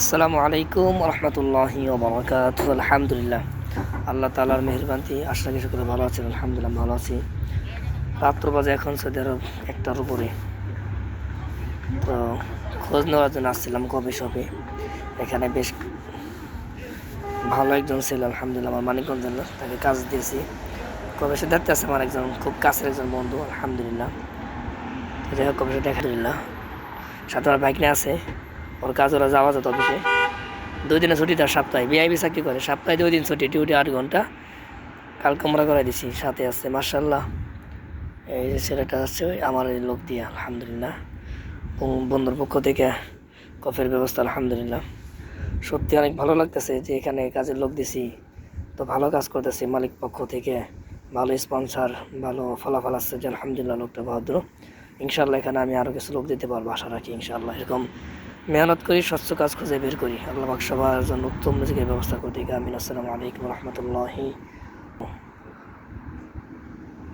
আসসালামু আলাইকুম রহমতুল্লাহি ওবরাকাত আলহামদুলিল্লাহ। আল্লাহ তালার মেহরবানি আশা কিছু করে ভালো আছেন আলহামদুলিল্লাহ ভালো আছি। রাত্র বাজে এখন সৌদি আরব একটার উপরে। তো খোঁজ নেওয়ার জন্য আসছিলাম কফি শপে। এখানে বেশ ভালো একজন ছিল আলহামদুলিল্লাহ আমার মানিকগঞ্জ লোক, তাকে কাজ দিয়েছি। কবে সে দেখতে আছে আমার একজন খুব কাছের একজন বন্ধু আলহামদুলিল্লাহ। যাই হোক কবে সে দেখা সাথে আমার বাইক নিয়ে আছে। ওর কাজ ওরা যাওয়া যেত অফিসে। দুই দিনে ছুটি তার সপ্তাহে। বিআইবি চাকরি করে। সপ্তাহে দুই দিন ছুটি ডিউটি আট ঘণ্টা। কালকে আমরা করে দিছি। সাথে আছে মার্শাল্লাহ এই যে ছেলেটা আছে, ওই আমার এই লোক দিয়ে, আলহামদুলিল্লাহ। বন্ধুর পক্ষ থেকে কফের ব্যবস্থা, আলহামদুলিল্লাহ। সত্যি অনেক ভালো লাগতেছে যে এখানে কাজের লোক দিছি। তো ভালো কাজ করতেছি মালিক পক্ষ থেকে। ভালো স্পন্সার ভালো ফলাফল আসছে যে আলহামদুলিল্লাহ লোকটা ভদ্র। ইনশাল্লাহ এখানে আমি আরও কিছু লোক দিতে পারব, আশা রাখি ইনশাল্লাহ এরকম মেহনত করি, স্বচ্ছ কাজ খুঁজে বের করি। আল্লাহ সবার জন্য উত্তম নিজেকে ব্যবস্থা করে দিই আমিন। আসসালামু আলাইকুম রহমতুল্লাহি